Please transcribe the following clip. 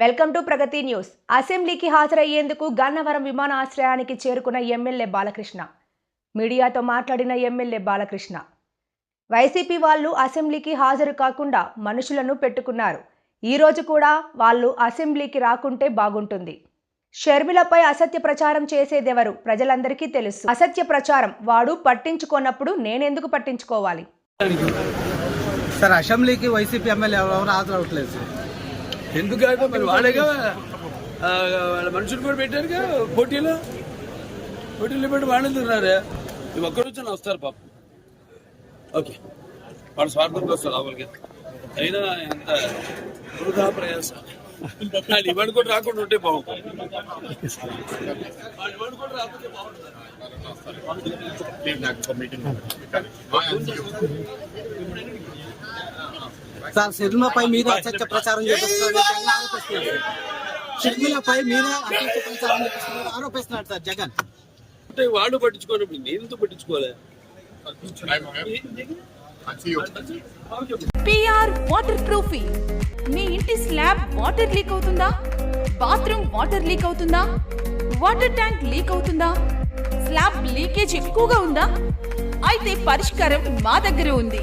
Welcome to Pragathi news. అసెంబ్లీకి హాజరయ్యేందుకు గన్నవరం విమానాశ్రయానికి చేరుకున్న ఎమ్మెల్యే బాలకృష్ణ. మీడియాతో మాట్లాడిన ఎమ్మెల్యే బాలకృష్ణ. వైసీపీ వాళ్ళు అసెంబ్లీకి హాజరు కాకుండా మనుషులను పెట్టుకున్నారు. ఈ రోజు కూడా వాళ్ళు అసెంబ్లీకి రాకుంటే బాగుంటుంది. షర్మిలపై అసత్య ప్రచారం చేసేదెవరు? ప్రజలందరికీ తెలుసు. అసత్య ప్రచారం వాడు పట్టించుకోనప్పుడు నేనెందుకు పట్టించుకోవాలి? సార్ అసెంబ్లీకి వైసీపీ ఎమ్మెల్యే ఎవరు హాజరవట్లేదు సార్. ఎందుకు కాదు మరి వాళ్ళేగా ఆ, వాళ్ళ మనుషులు కూడా పెట్టారుగా పోటీలో? పోటీలో పెట్టి వాళ్ళు తిన్నారు. ఒక్కరు వచ్చి వస్తారు పాపం. ఓకే. వాళ్ళ స్వార్థం వస్తారు లోపలికి. అయినా ఎంత వృధా ప్రయాస. వాళ్ళు ఇవాడు కూడా రాకుండా ఉంటే బాగుంటుంది. వాళ్ళు ఇవాడు కూడా రాకపోతే బాగుంటుంది. సార్ షర్మిలపై మీద అసత్య ప్రచారం ఆరోపిస్తున్నారు. షర్మిలపై మీద అసత్య ప్రచారం సార్ జగన్. అంటే వాళ్ళు పట్టించుకోనప్పుడు నేను ఎందుకు పట్టించుకోలే? పిఆర్ వాటర్ ప్రూఫింగ్ మీ ఇంటి స్లాబ్ వాటర్ లీక్ అవుతుందా? బాత్రూమ్ వాటర్ లీక్ అవుతుందా? వాటర్ ట్యాంక్ లీక్ అవుతుందా? స్లాబ్ లీకేజ్ ఎక్కువగా ఉందా? అయితే పరిష్కారం మా దగ్గర ఉంది.